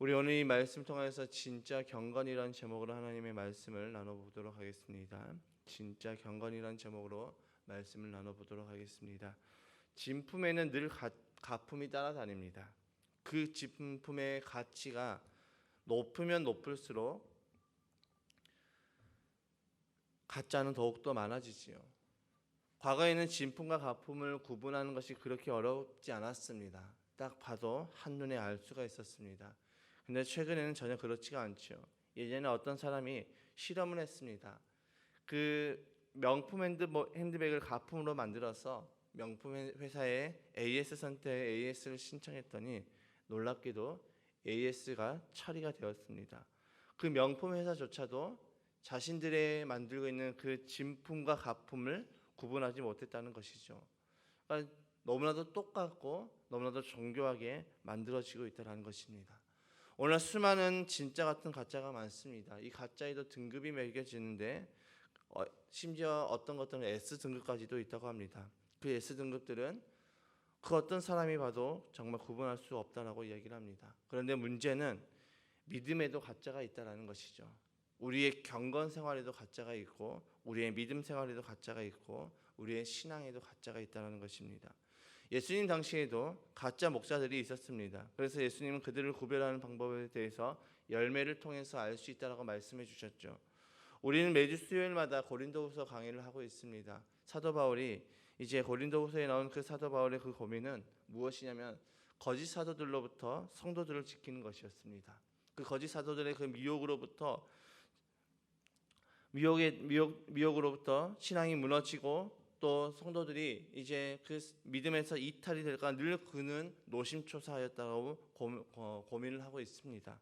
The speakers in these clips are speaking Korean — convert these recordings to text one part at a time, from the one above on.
우리 오늘 이 말씀 통해서 진짜 경건이라는 제목으로 하나님의 말씀을 나눠보도록 하겠습니다. 진짜 경건이라는 제목으로 말씀을 나눠보도록 하겠습니다. 진품에는 늘 가, 가품이 따라다닙니다. 그 진품의 가치가 높으면 높을수록 가짜는 더욱더 많아지지요. 과거에는 진품과 가품을 구분하는 것이 그렇게 어렵지 않았습니다. 딱 봐도 한눈에 알 수가 있었습니다. 근데 최근에는 전혀 그렇지가 않죠. 예전에 어떤 사람이 실험을 했습니다. 그 명품 핸드 뭐, 핸드백을 가품으로 만들어서 명품 회사에 AS 선택 AS를 신청했더니 놀랍게도 AS가 처리가 되었습니다. 그 명품 회사조차도 자신들의 만들고 있는 그 진품과 가품을 구분하지 못했다는 것이죠. 그러니까 너무나도 똑같고 너무나도 정교하게 만들어지고 있다는 것입니다. 오늘 수많은 진짜 같은 가짜가 많습니다. 이 가짜에도 등급이 매겨지는데 어, 심지어 어떤 것들은 S 등급까지도 있다고 합니다. 그 S 등급들은 그 어떤 사람이 봐도 정말 구분할 수 없다라고 이야기를 합니다. 그런데 문제는 믿음에도 가짜가 있다라는 것이죠. 우리의 경건 생활에도 가짜가 있고 우리의 믿음 생활에도 가짜가 있고 우리의 신앙에도 가짜가 있다는 것입니다. 예수님 당시에도 가짜 목사들이 있었습니다. 그래서 예수님은 그들을 구별하는 방법에 대해서 열매를 통해서 알 수 있다라고 말씀해 주셨죠. 우리는 매주 수요일마다 고린도후서 강의를 하고 있습니다. 사도 바울이 이제 고린도후서에 나온 그 사도 바울의 그 고민은 무엇이냐면 거짓 사도들로부터 성도들을 지키는 것이었습니다. 그 거짓 사도들의 그 미혹으로부터 미혹의 미혹 미혹으로부터 신앙이 무너지고 또 성도들이 이제 그 믿음에서 이탈이 될까 늘 그는 노심초사하였다고 고민을 하고 있습니다.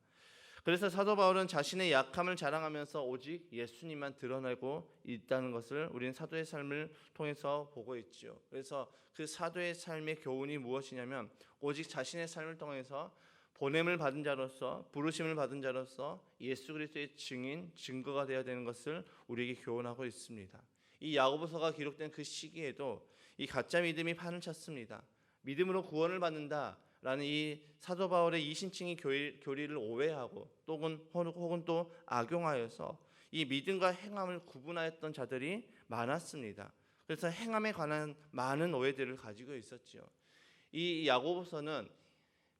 그래서 사도 바울은 자신의 약함을 자랑하면서 오직 예수님만 드러내고 있다는 것을 우리는 사도의 삶을 통해서 보고 있죠. 그래서 그 사도의 삶의 교훈이 무엇이냐면 오직 자신의 삶을 통해서 보냄을 받은 자로서 부르심을 받은 자로서 예수 그리스도의 증인 증거가 되어야 되는 것을 우리에게 교훈하고 있습니다. 이 야고보서가 기록된 그 시기에도 이 가짜 믿음이 판을 쳤습니다. 믿음으로 구원을 받는다라는 이 사도 바울의 이 신칭이 교리를 오해하고 또는 혹은 또 악용하여서 이 믿음과 행함을 구분하였던 자들이 많았습니다. 그래서 행함에 관한 많은 오해들을 가지고 있었지요. 이 야고보서는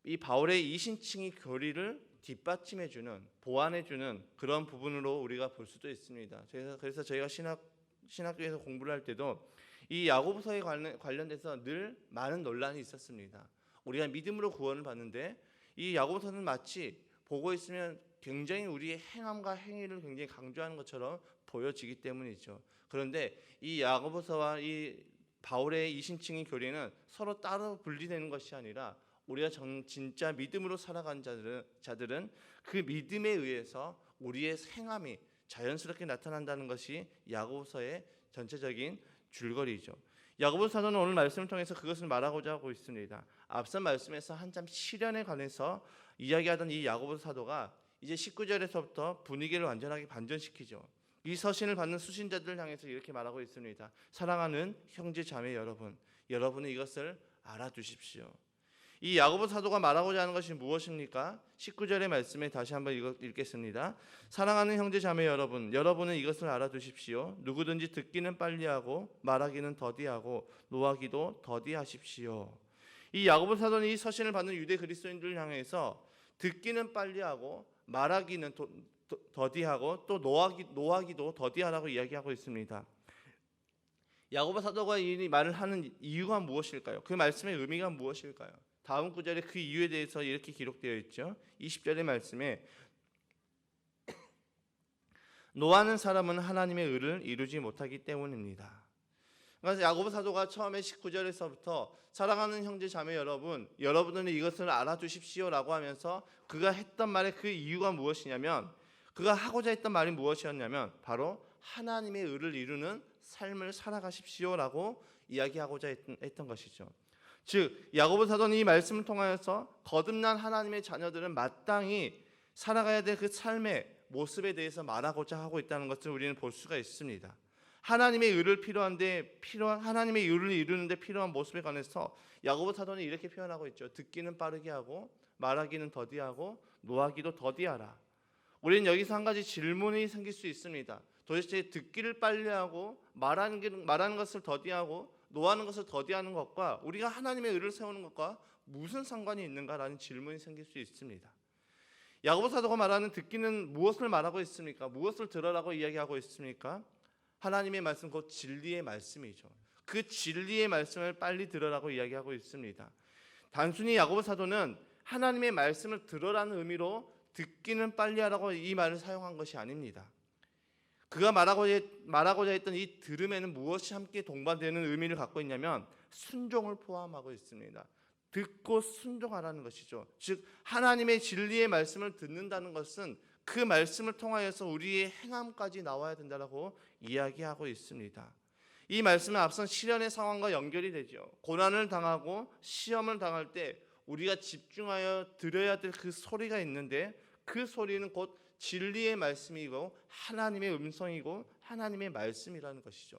이 바울의 이신칭이 교리를 뒷받침해주는 보완해주는 그런 부분으로 우리가 볼 수도 있습니다. 그래서 그래서 저희가 신학 신학교에서 공부를 할 때도 이 야고보서에 관련 돼서 늘 많은 논란이 있었습니다. 우리가 믿음으로 구원을 받는데 이 야고보서는 마치 보고 있으면 굉장히 우리의 행함과 행위를 굉장히 강조하는 것처럼 보여지기 때문이죠. 그런데 이 야고보서와 이 바울의 이신칭의 교리는 서로 따로 분리되는 것이 아니라 우리가 정, 진짜 믿음으로 살아간 자들은, 자들은 그 믿음에 의해서 우리의 행함이 자연스럽게 나타난다는 것이 야고보서의 전체적인 줄거리죠. 야고보 사도는 오늘 말씀을 통해서 그것을 말하고자 하고 있습니다. 앞선 말씀에서 한참 시련에 관해서 이야기하던 이 야고보 사도가 이제 19절에서부터 분위기를 완전하게 반전시키죠. 이 서신을 받는 수신자들을 향해서 이렇게 말하고 있습니다. 사랑하는 형제 자매 여러분, 여러분은 이것을 알아두십시오. 이 야고보 사도가 말하고자 하는 것이 무엇입니까? 19절의 말씀에 다시 한번 읽겠습니다. 사랑하는 형제 자매 여러분, 여러분은 이것을 알아두십시오. 누구든지 듣기는 빨리하고 말하기는 더디하고 노하기도 더디하십시오. 이 야고보 사도는 이 서신을 받는 유대 그리스도인들을 향해서 듣기는 빨리하고 말하기는 도, 더디하고 또 노하기, 노하기도 더디하라고 이야기하고 있습니다. 야고보 사도가 이 말을 하는 이유가 무엇일까요? 그 말씀의 의미가 무엇일까요? 다음 구절에 그 이유에 대해서 이렇게 기록되어 있죠. 20절의 말씀에 노하는 사람은 하나님의 의를 이루지 못하기 때문입니다. 그래서 야고보 사도가 처음에 19절에서부터 사랑하는 형제 자매 여러분, 여러분들은 이것을 알아두십시오라고 하면서 그가 했던 말의 그 이유가 무엇이냐면 그가 하고자 했던 말이 무엇이었냐면 바로 하나님의 의를 이루는 삶을 살아가십시오라고 이야기하고자 했던 것이죠. 즉 야고보 사도는 이 말씀을 통하여서 거듭난 하나님의 자녀들은 마땅히 살아가야 될 그 삶의 모습에 대해서 말하고자 하고 있다는 것을 우리는 볼 수가 있습니다. 하나님의 의를 필요한데 필요한 하나님의 의를 이루는데 필요한 모습에 관해서 야고보 사도는 이렇게 표현하고 있죠. 듣기는 빠르게 하고 말하기는 더디하고 노하기도 더디하라. 우리는 여기서 한 가지 질문이 생길 수 있습니다. 도대체 듣기를 빨리 하고 말하는 게- 말하는 것을 더디하고 노하는 것을 더디하는 것과 우리가 하나님의 의를 세우는 것과 무슨 상관이 있는가라는 질문이 생길 수 있습니다. 야고보 사도가 말하는 듣기는 무엇을 말하고 있습니까? 무엇을 들으라고 이야기하고 있습니까? 하나님의 말씀 곧 진리의 말씀이죠. 그 진리의 말씀을 빨리 들으라고 이야기하고 있습니다. 단순히 야고보 사도는 하나님의 말씀을 들으라는 의미로 듣기는 빨리 하라고 이 말을 사용한 것이 아닙니다. 그가 말하고자, 말하고자 했던 이 들음에는 무엇이 함께 동반되는 의미를 갖고 있냐면 순종을 포함하고 있습니다. 듣고 순종하라는 것이죠. 즉 하나님의 진리의 말씀을 듣는다는 것은 그 말씀을 통하여서 우리의 행함까지 나와야 된다라고 이야기하고 있습니다. 이 말씀은 앞선 시련의 상황과 연결이 되죠. 고난을 당하고 시험을 당할 때 우리가 집중하여 들어야 될 그 소리가 있는데 그 소리는 곧 진리의 말씀이고 하나님의 음성이고 하나님의 말씀이라는 것이죠.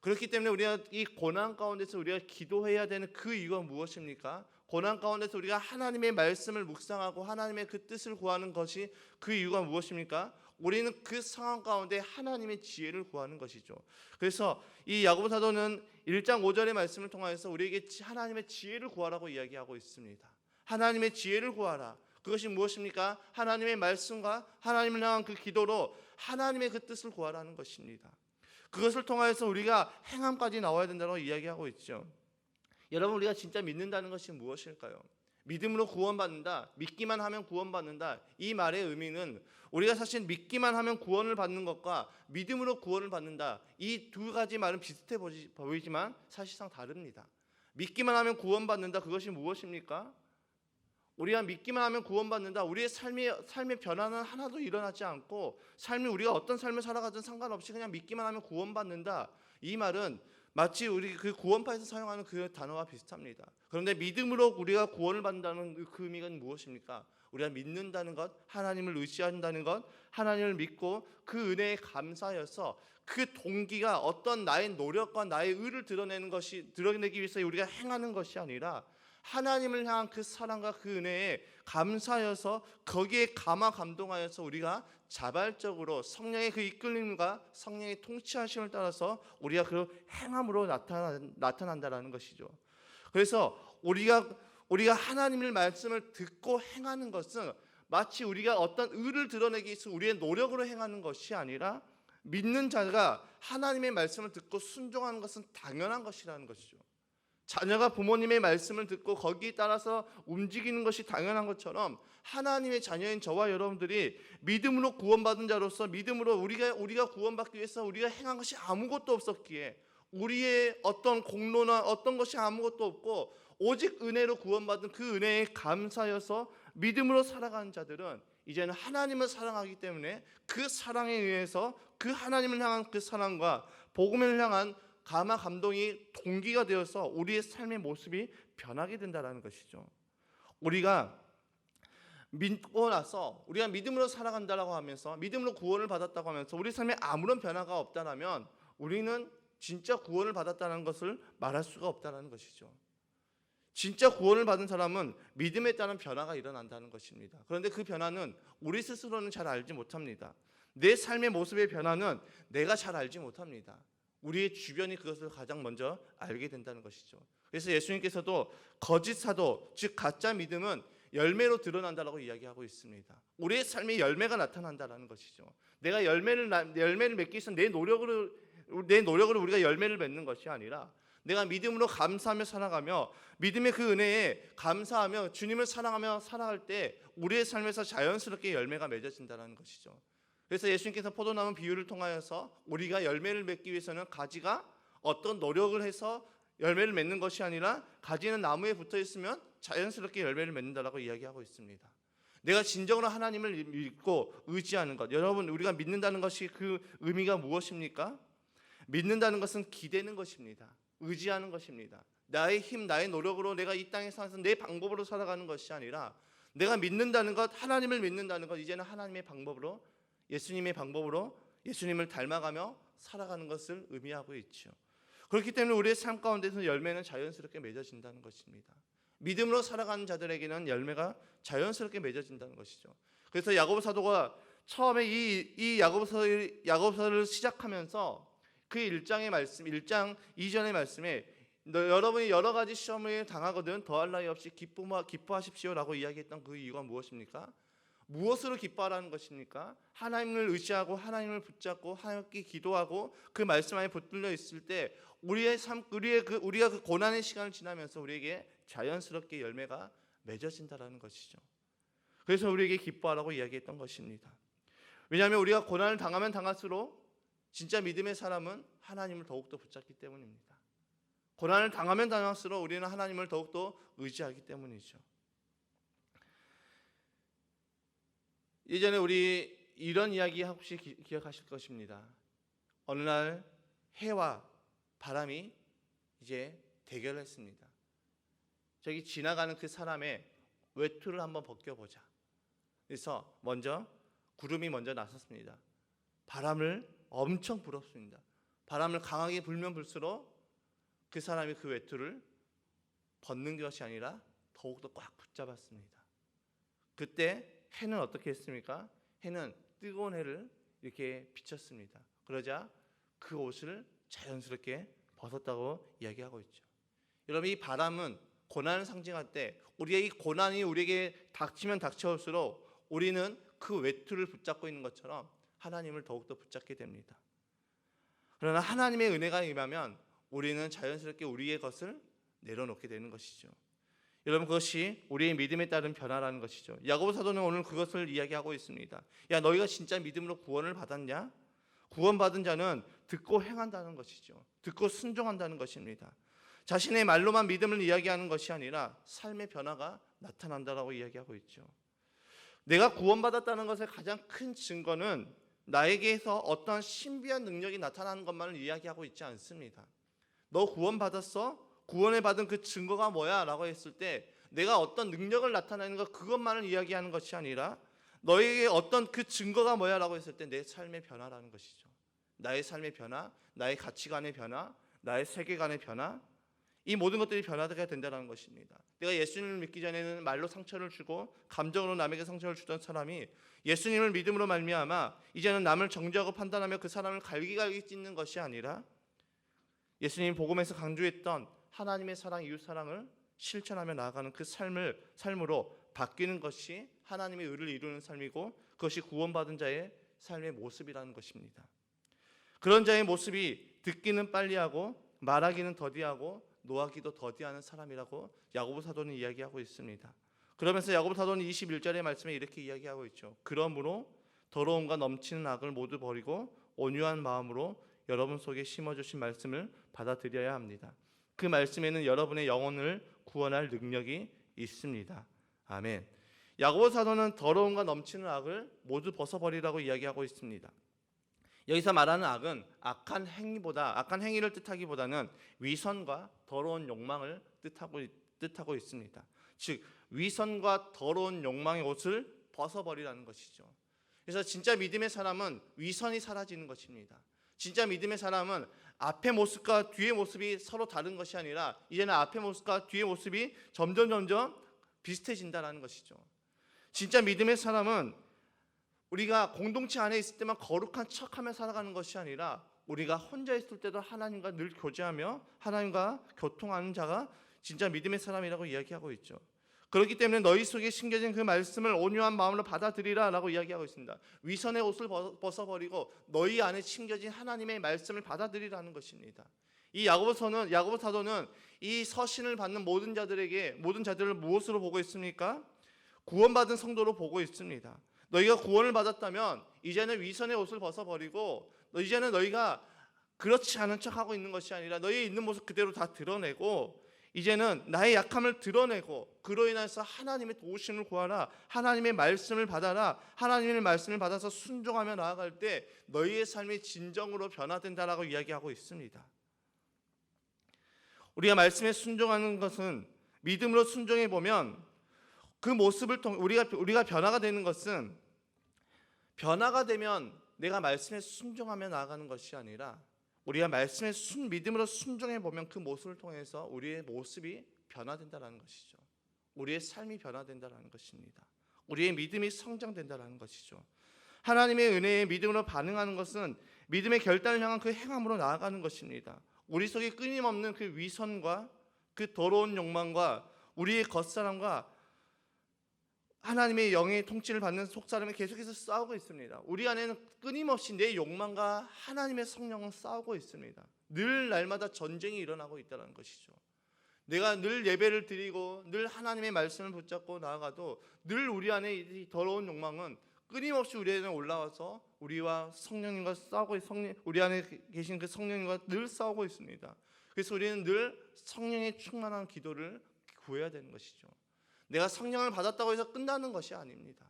그렇기 때문에 우리가 이 고난 가운데서 우리가 기도해야 되는 그 이유가 무엇입니까? 고난 가운데서 우리가 하나님의 말씀을 묵상하고 하나님의 그 뜻을 구하는 것이 그 이유가 무엇입니까? 우리는 그 상황 가운데 하나님의 지혜를 구하는 것이죠. 그래서 이 야고보 사도는 1장 5절의 말씀을 통하여서 우리에게 지- 하나님의 지혜를 구하라고 이야기하고 있습니다. 하나님의 지혜를 구하라. 그것이 무엇입니까? 하나님의 말씀과 하나님을 향한 그 기도로 하나님의 그 뜻을 구하라는 것입니다. 그것을 통하여서 우리가 행함까지 나와야 된다고 이야기하고 있죠. 여러분 우리가 진짜 믿는다는 것이 무엇일까요? 믿음으로 구원받는다. 믿기만 하면 구원받는다. 이 말의 의미는 우리가 사실 믿기만 하면 구원을 받는 것과 믿음으로 구원을 받는다. 이 두 가지 말은 비슷해 보이지만 사실상 다릅니다. 믿기만 하면 구원받는다. 그것이 무엇입니까? 우리가 믿기만 하면 구원받는다. 우리의 삶의 삶의 변화는 하나도 일어나지 않고 삶이 우리가 어떤 삶을 살아가든 상관없이 그냥 믿기만 하면 구원받는다. 이 말은 마치 우리 그 구원파에서 사용하는 그 단어와 비슷합니다. 그런데 믿음으로 우리가 구원을 받는다는 그 의미가 무엇입니까? 우리가 믿는다는 것, 하나님을 의지한다는 것, 하나님을 믿고 그 은혜에 감사해서 그 동기가 어떤 나의 노력과 나의 의를 드러내는 것이 드러내기 위해서 우리가 행하는 것이 아니라 하나님을 향한 그 사랑과 그 은혜에 감사하여서 거기에 감화 감동하여서 우리가 자발적으로 성령의 그 이끌림과 성령의 통치하심을 따라서 우리가 그 행함으로 나타나, 나타난다라는 것이죠. 그래서 우리가 우리가 하나님의 말씀을 듣고 행하는 것은 마치 우리가 어떤 의를 드러내기 위해서 우리의 노력으로 행하는 것이 아니라 믿는 자가 하나님의 말씀을 듣고 순종하는 것은 당연한 것이라는 것이죠. 자녀가 부모님의 말씀을 듣고 거기에 따라서 움직이는 것이 당연한 것처럼 하나님의 자녀인 저와 여러분들이 믿음으로 구원받은 자로서 믿음으로 우리가 우리가 구원받기 위해서 우리가 행한 것이 아무것도 없었기에 우리의 어떤 공로나 어떤 것이 아무것도 없고 오직 은혜로 구원받은 그 은혜에 감사여서 믿음으로 살아가는 자들은 이제는 하나님을 사랑하기 때문에 그 사랑에 의해서 그 하나님을 향한 그 사랑과 복음을 향한 감화 감동이 동기가 되어서 우리의 삶의 모습이 변하게 된다라는 것이죠. 우리가 믿고 나서 우리가 믿음으로 살아간다라고 하면서 믿음으로 구원을 받았다고 하면서 우리 삶에 아무런 변화가 없다라면 우리는 진짜 구원을 받았다는 것을 말할 수가 없다라는 것이죠. 진짜 구원을 받은 사람은 믿음에 따른 변화가 일어난다는 것입니다. 그런데 그 변화는 우리 스스로는 잘 알지 못합니다. 내 삶의 모습의 변화는 내가 잘 알지 못합니다. 우리의 주변이 그것을 가장 먼저 알게 된다는 것이죠. 그래서 예수님께서도 거짓 사도 즉 가짜 믿음은 열매로 드러난다라고 이야기하고 있습니다. 우리의 삶에 열매가 나타난다라는 것이죠. 내가 열매를 나- 열매를 맺기 위해서 내 노력으로 내 노력으로 우리가 열매를 맺는 것이 아니라 내가 믿음으로 감사하며 살아가며 믿음의 그 은혜에 감사하며 주님을 사랑하며 살아갈 때 우리의 삶에서 자연스럽게 열매가 맺어진다는 것이죠. 그래서 예수님께서 포도나무 비유를 통하여서 우리가 열매를 맺기 위해서는 가지가 어떤 노력을 해서 열매를 맺는 것이 아니라 가지는 나무에 붙어 있으면 자연스럽게 열매를 맺는다라고 이야기하고 있습니다. 내가 진정으로 하나님을 믿고 의지하는 것. 여러분 우리가 믿는다는 것이 그 의미가 무엇입니까? 믿는다는 것은 기대는 것입니다. 의지하는 것입니다. 나의 힘, 나의 노력으로 내가 이 땅에 살아서 내 방법으로 살아가는 것이 아니라 내가 믿는다는 것, 하나님을 믿는다는 것, 이제는 하나님의 방법으로 예수님의 방법으로 예수님을 닮아가며 살아가는 것을 의미하고 있죠. 그렇기 때문에 우리의 삶 가운데서 열매는 자연스럽게 맺어진다는 것입니다. 믿음으로 살아가는 자들에게는 열매가 자연스럽게 맺어진다는 것이죠. 그래서 야고보 사도가 처음에 이, 이 야고보서를, 야고보서를 시작하면서 그 1장의 말씀, 1장 이전의 말씀에 너, 여러분이 여러 가지 시험을 당하거든 더할 나위 없이 기뻐, 기뻐하십시오라고 이야기했던 그 이유가 무엇입니까? 무엇으로 기뻐하라는 것입니까? 하나님을 의지하고 하나님을 붙잡고 하나님께 기도하고 그 말씀 안에 붙들려 있을 때 우리의 삶, 우리의 그 우리가 그 고난의 시간을 지나면서 우리에게 자연스럽게 열매가 맺어진다라는 것이죠. 그래서 우리에게 기뻐하라고 이야기했던 것입니다. 왜냐하면 우리가 고난을 당하면 당할수록 진짜 믿음의 사람은 하나님을 더욱더 붙잡기 때문입니다. 고난을 당하면 당할수록 우리는 하나님을 더욱더 의지하기 때문이죠. 예전에 우리 이런 이야기 혹시 기, 기억하실 것입니다. 어느 날 해와 바람이 이제 대결 했습니다. 저기 지나가는 그 사람의 외투를 한번 벗겨보자. 그래서 먼저 구름이 먼저 나섰습니다. 바람을 엄청 불었습니다. 바람을 강하게 불면 불수록 그 사람이 그 외투를 벗는 것이 아니라 더욱더 꽉 붙잡았습니다. 그때 해는 어떻게 했습니까? 해는 뜨거운 해를 이렇게 비쳤습니다. 그러자 그 옷을 자연스럽게 벗었다고 이야기하고 있죠. 여러분 이 바람은 고난을 상징할 때 우리의 이 고난이 우리에게 닥치면 닥쳐올수록 우리는 그 외투를 붙잡고 있는 것처럼 하나님을 더욱더 붙잡게 됩니다. 그러나 하나님의 은혜가 임하면 우리는 자연스럽게 우리의 것을 내려놓게 되는 것이죠. 여러분 그것이 우리의 믿음에 따른 변화라는 것이죠. 야고보 사도는 오늘 그것을 이야기하고 있습니다. 야 너희가 진짜 믿음으로 구원을 받았냐? 구원받은 자는 듣고 행한다는 것이죠. 듣고 순종한다는 것입니다. 자신의 말로만 믿음을 이야기하는 것이 아니라 삶의 변화가 나타난다라고 이야기하고 있죠. 내가 구원받았다는 것의 가장 큰 증거는 나에게서 어떠한 신비한 능력이 나타나는 것만을 이야기하고 있지 않습니다. 너 구원받았어? 구원을 받은 그 증거가 뭐야? 라고 했을 때 내가 어떤 능력을 나타내는 것 그것만을 이야기하는 것이 아니라 너에게 어떤 그 증거가 뭐야? 라고 했을 때 내 삶의 변화라는 것이죠. 나의 삶의 변화, 나의 가치관의 변화, 나의 세계관의 변화 이 모든 것들이 변화가 된다는 것입니다. 내가 예수님을 믿기 전에는 말로 상처를 주고 감정으로 남에게 상처를 주던 사람이 예수님을 믿음으로 말미암아 이제는 남을 정죄하고 판단하며 그 사람을 갈기갈기 찢는 것이 아니라 예수님 복음에서 강조했던 하나님의 사랑, 이웃 사랑을 실천하며 나아가는 그 삶을 삶으로 바뀌는 것이 하나님의 의를 이루는 삶이고 그것이 구원받은 자의 삶의 모습이라는 것입니다. 그런 자의 모습이 듣기는 빨리하고 말하기는 더디하고 노하기도 더디하는 사람이라고 야고보 사도는 이야기하고 있습니다. 그러면서 야고보 사도는 21절의 말씀에 이렇게 이야기하고 있죠. 그러므로 더러움과 넘치는 악을 모두 버리고 온유한 마음으로 여러분 속에 심어 주신 말씀을 받아들여야 합니다. 그 말씀에는 여러분의 영혼을 구원할 능력이 있습니다. 아멘. 야고보 사도는 더러움과 넘치는 악을 모두 벗어버리라고 이야기하고 있습니다. 여기서 말하는 악은 악한 행위보다 악한 행위를 뜻하기보다는 위선과 더러운 욕망을 뜻하고 뜻하고 있습니다. 즉 위선과 더러운 욕망의 옷을 벗어버리라는 것이죠. 그래서 진짜 믿음의 사람은 위선이 사라지는 것입니다. 진짜 믿음의 사람은 앞의 모습과 뒤의 모습이 서로 다른 것이 아니라 이제는 앞의 모습과 뒤의 모습이 점점 점점 비슷해진다라는 것이죠. 진짜 믿음의 사람은 우리가 공동체 안에 있을 때만 거룩한 척하며 살아가는 것이 아니라 우리가 혼자 있을 때도 하나님과 늘 교제하며 하나님과 교통하는 자가 진짜 믿음의 사람이라고 이야기하고 있죠. 그렇기 때문에 너희 속에 심겨진 그 말씀을 온유한 마음으로 받아들이라라고 이야기하고 있습니다. 위선의 옷을 벗어버리고 너희 안에 심겨진 하나님의 말씀을 받아들이라는 것입니다. 이 야고보서는 야고보 사도는 이 서신을 받는 모든 자들에게 모든 자들을 무엇으로 보고 있습니까? 구원받은 성도로 보고 있습니다. 너희가 구원을 받았다면 이제는 위선의 옷을 벗어버리고 이제는 너희가 그렇지 않은 척하고 있는 것이 아니라 너희 있는 모습 그대로 다 드러내고 이제는 나의 약함을 드러내고 그로 인해서 하나님의 도우심을 구하라 하나님의 말씀을 받아라 하나님의 말씀을 받아서 순종하며 나아갈 때 너희의 삶이 진정으로 변화된다라고 이야기하고 있습니다. 우리가 말씀에 순종하는 것은 믿음으로 순종해 보면 그 모습을 통 우리가 우리가 변화가 되는 것은 변화가 되면 내가 말씀에 순종하며 나아가는 것이 아니라 우리가 말씀에 순 믿음으로 순종해 보면 그 모습을 통해서 우리의 모습이 변화된다는 것이죠. 우리의 삶이 변화된다라는 것입니다. 우리의 믿음이 성장된다라는 것이죠. 하나님의 은혜에 믿음으로 반응하는 것은 믿음의 결단을 향한 그 행함으로 나아가는 것입니다. 우리 속에 끊임없는 그 위선과 그 더러운 욕망과 우리의 겉사람과 하나님의 영의 통치를 받는 속사람이 계속해서 싸우고 있습니다. 우리 안에는 끊임없이 내 욕망과 하나님의 성령은 싸우고 있습니다. 늘 날마다 전쟁이 일어나고 있다는 것이죠. 내가 늘 예배를 드리고 늘 하나님의 말씀을 붙잡고 나아가도 늘 우리 안에 이 더러운 욕망은 끊임없이 우리 안에 올라와서 우리와 성령님과 싸우고 성령 우리 안에 계신 그 성령님과 늘 싸우고 있습니다. 그래서 우리는 늘 성령의 충만한 기도를 구해야 되는 것이죠. 내가 성령을 받았다고 해서 끝나는 것이 아닙니다.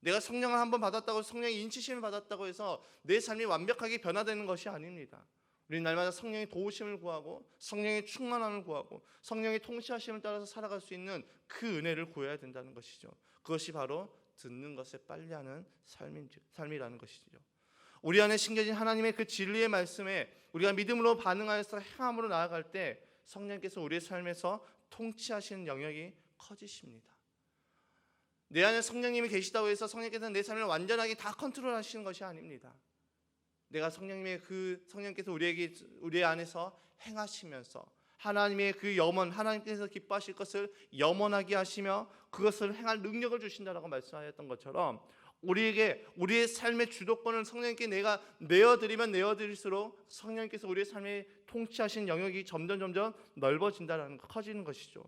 내가 성령을 한번 받았다고 성령의 인치심을 받았다고 해서 내 삶이 완벽하게 변화되는 것이 아닙니다. 우리 날마다 성령의 도우심을 구하고 성령의 충만함을 구하고 성령의 통치하심을 따라서 살아갈 수 있는 그 은혜를 구해야 된다는 것이죠. 그것이 바로 듣는 것에 빨리하는 삶이라는 것이죠. 우리 안에 심겨진 하나님의 그 진리의 말씀에 우리가 믿음으로 반응하여서 행함으로 나아갈 때 성령께서 우리의 삶에서 통치하시는 영역이 커지십니다. 내 안에 성령님이 계시다고 해서 성령께서 내 삶을 완전하게 다 컨트롤하시는 것이 아닙니다. 내가 성령님의 그 성령께서 우리에게 우리 안에서 행하시면서 하나님의 그 염원 하나님께서 기뻐하실 것을 염원하게 하시며 그것을 행할 능력을 주신다라고 말씀하셨던 것처럼 우리에게 우리의 삶의 주도권을 성령님께 내가 내어드리면 내어드릴수록 성령님께서 우리의 삶에 통치하신 영역이 점점 점점 넓어진다라는 거, 커지는 것이죠.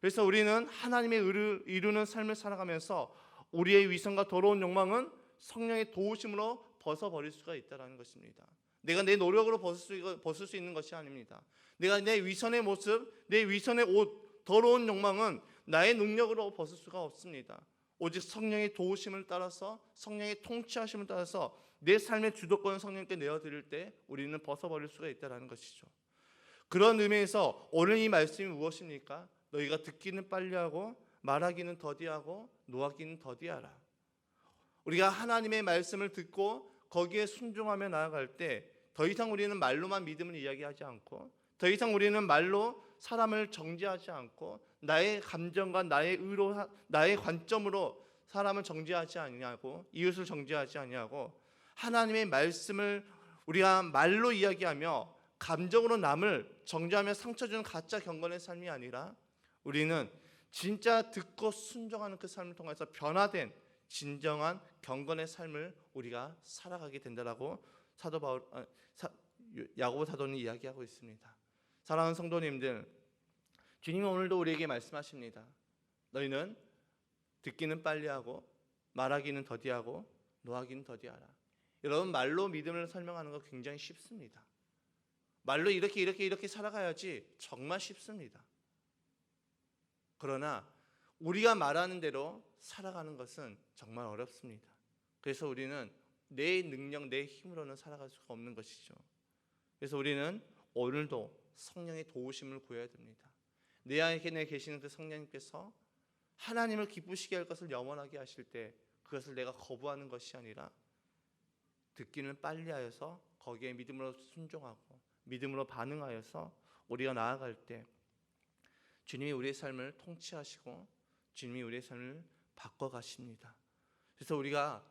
그래서 우리는 하나님의 의를 이루는 삶을 살아가면서 우리의 위선과 더러운 욕망은 성령의 도우심으로 벗어버릴 수가 있다는 것입니다. 내가 내 노력으로 벗을 수, 벗을 수 있는 것이 아닙니다. 내가 내 위선의 모습, 내 위선의 옷, 더러운 욕망은 나의 능력으로 벗을 수가 없습니다. 오직 성령의 도우심을 따라서 성령의 통치하심을 따라서 내 삶의 주도권을 성령께 내어드릴 때 우리는 벗어버릴 수가 있다는 것이죠. 그런 의미에서 오늘 이 말씀이 무엇입니까? 너희가 듣기는 빨리하고 말하기는 더디하고 노하기는 더디하라. 우리가 하나님의 말씀을 듣고 거기에 순종하며 나아갈 때 더 이상 우리는 말로만 믿음을 이야기하지 않고 더 이상 우리는 말로 사람을 정죄하지 않고 나의 감정과 나의 의로 나의 관점으로 사람을 정죄하지 아니하고 이웃을 정죄하지 아니하고 하나님의 말씀을 우리가 말로 이야기하며 감정으로 남을 정죄하며 상처 주는 가짜 경건의 삶이 아니라 우리는 진짜 듣고 순종하는 그 삶을 통해서 변화된 진정한 경건의 삶을 우리가 살아가게 된다라고 사도 바울 아, 사, 야고보 사도는 이야기하고 있습니다. 사랑하는 성도님들, 주님은 오늘도 우리에게 말씀하십니다. 너희는 듣기는 빨리 하고 말하기는 더디하고 노하기는 더디하라. 여러분 말로 믿음을 설명하는 거 굉장히 쉽습니다. 말로 이렇게 이렇게 이렇게 살아가야지 정말 쉽습니다. 그러나 우리가 말하는 대로 살아가는 것은 정말 어렵습니다. 그래서 우리는 내 능력, 내 힘으로는 살아갈 수가 없는 것이죠. 그래서 우리는 오늘도 성령의 도우심을 구해야 됩니다. 내 안에 계시는 그 성령님께서 하나님을 기쁘시게 할 것을 영원하게 하실 때 그것을 내가 거부하는 것이 아니라 듣기는 빨리 하여서 거기에 믿음으로 순종하고 믿음으로 반응하여서 우리가 나아갈 때 주님이 우리의 삶을 통치하시고 주님이 우리의 삶을 바꿔 가십니다. 그래서 우리가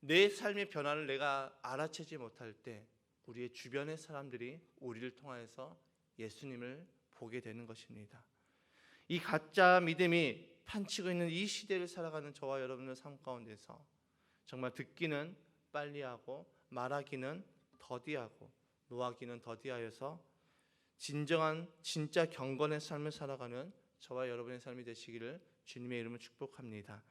내 삶의 변화를 내가 알아채지 못할 때 우리의 주변의 사람들이 우리를 통하여서 예수님을 보게 되는 것입니다. 이 가짜 믿음이 판치고 있는 이 시대를 살아가는 저와 여러분의 삶 가운데서 정말 듣기는 빨리하고 말하기는 더디하고 노하기는 더디하여서 진정한 진짜 경건의 삶을 살아가는 저와 여러분의 삶이 되시기를 주님의 이름으로 축복합니다.